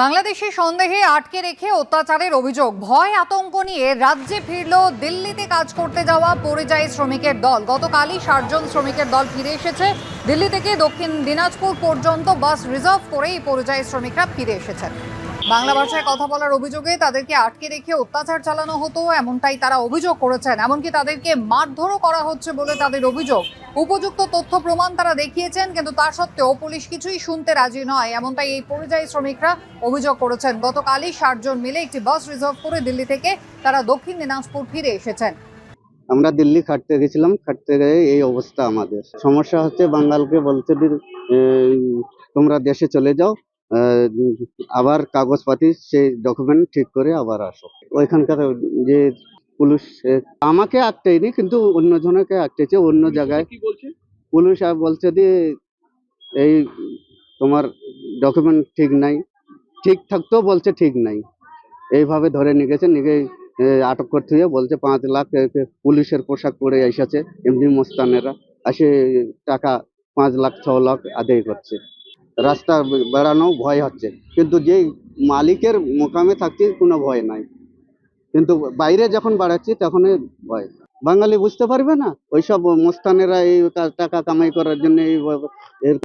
বাংলাদেশি সন্দেহে আটকে রেখে অত্যাচারের অভিযোগ। ভয় আতঙ্ক নিয়ে রাজ্যে ফিরল দিল্লিতে কাজ করতে যাওয়া পরিযায়ী শ্রমিকের দল। গতকালই ষাটজন শ্রমিকের দল ফিরে এসেছে। দিল্লি থেকে দক্ষিণ দিনাজপুর পর্যন্ত বাস রিজার্ভ করে এই পরিযায়ী শ্রমিকরা ফিরে এসেছেন। বাংলা ভাষায় কথা বলার অভিযোগে তাদেরকে আটকে রেখে অত্যাচার চালানো হতো এমনটাই তারা অভিযোগ করেছেন। এমনকি তাদেরকে মারধরও করা হচ্ছে বলে তাদের অভিযোগ। উপযুক্ত তথ্য প্রমাণ তারা দেখিয়েছেন কিন্তু তা সত্ত্বেও পুলিশ কিছুই শুনতে রাজি নয়। এমনটাই এই পরিযায়ী শ্রমিকরা অভিযোগ করেছেন। গতকালই ষাটজন মিলে একটি বাস রিজার্ভ করে দিল্লি থেকে তারা দক্ষিণ দিনাজপুর ফিরে এসেছেন। আমরা দিল্লি খাটতে গেছিলাম খাটতে গিয়ে এই অবস্থা আমাদের। সমস্যা হচ্ছে যে, এই, তোমরা দেশে চলে যাও আবার কাগজপাতি সেই ডকুমেন্ট ঠিক করে আবার আসো। ওইখানকার যে পুলিশ আমাকে আটকেনি কিন্তু অন্য জনকে আটকেছে অন্য জায়গায়। বলছে? পুলিশ আর বলছে যে এই তোমার ডকুমেন্ট ঠিক নাই। ঠিক থাকতেও বলছে ঠিক নাই। এইভাবে ধরে নিয়ে গেছে নিয়ে আটক করতে হয়ে বলছে পাঁচ লাখ পুলিশের পোশাক পরে এসেছে এমনি মোস্তানেরা। আসে টাকা পাঁচ লাখ ছ লাখ আদায় করছে। রাস্তা বেড়ানো ভয় হচ্ছে। কিন্তু যেই মালিকের মোকামে থাকছে, কোনো ভয় নাই। কিন্তু বাইরে যখন বাড়াচ্ছি তখন ভয়। বাঙালি বুঝতে পারবে না? ওইসব মোস্তানেরা এই টাকা কামাই করার জন্য এই